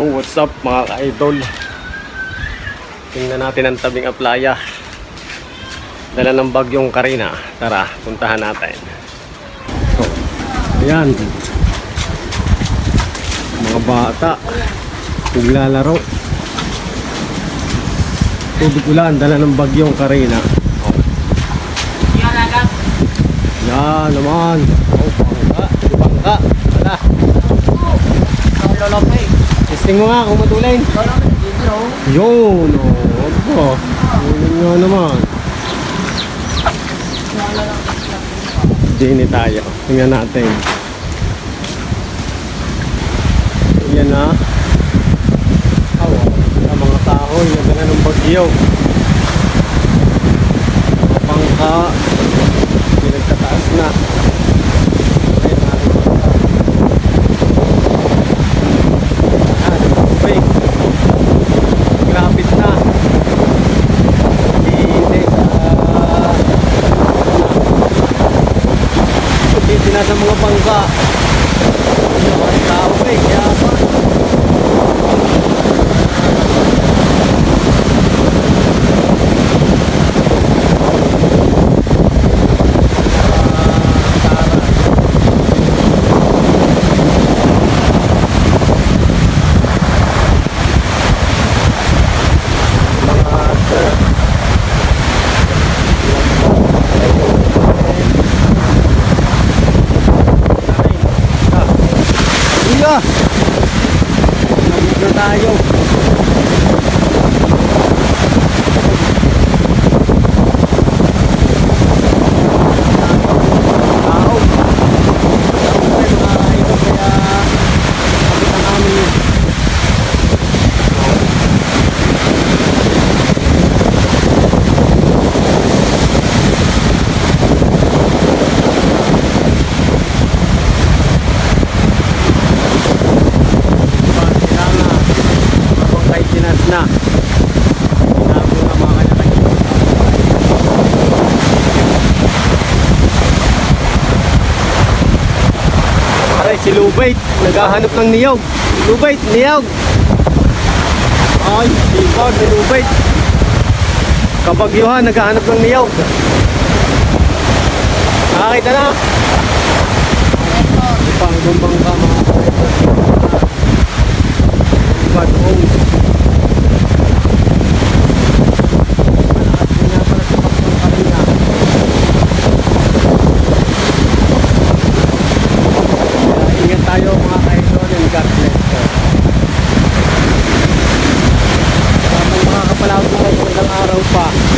Oh, what's up mga ka-idol? Tingnan natin ang tabing aplaya. Dala ng bagyong Karina. Tara, puntahan natin. So, ayan. Mga bata. Naglalaro. Tubig ulan, dala ng bagyong Karina. Oh. Yan naman. Oh, bangka. Bangka. Wala. Testing mo nga kung matulin. Yun, oh. Opo. Yun nga naman. Dini tayo. Tingnan natin. Yan na. Awa. Sa mga kahoy na gana ng bagyo. Mga Bangka. Pinagtataas na. Ayan na. Ah, tubig. Grapit na. Hindi sa... Hindi na sa mga bangka. Ang tao eh, kaya pa. Ah, tara. Kuya! Nandito na tayo. Tao. Tao tayo mga idol, kaya kapit ang aming Kailangan habang kahit tinas na Tinago na mga kanya-kanya Aray, si Lubait. Naghahanap ng niyog. Lubait, niyog. Ay, sipag ni Lubait. Kabagyuhan, naghahanap ng niyog. Nakakita na. Pang gumbang ka mga fuck.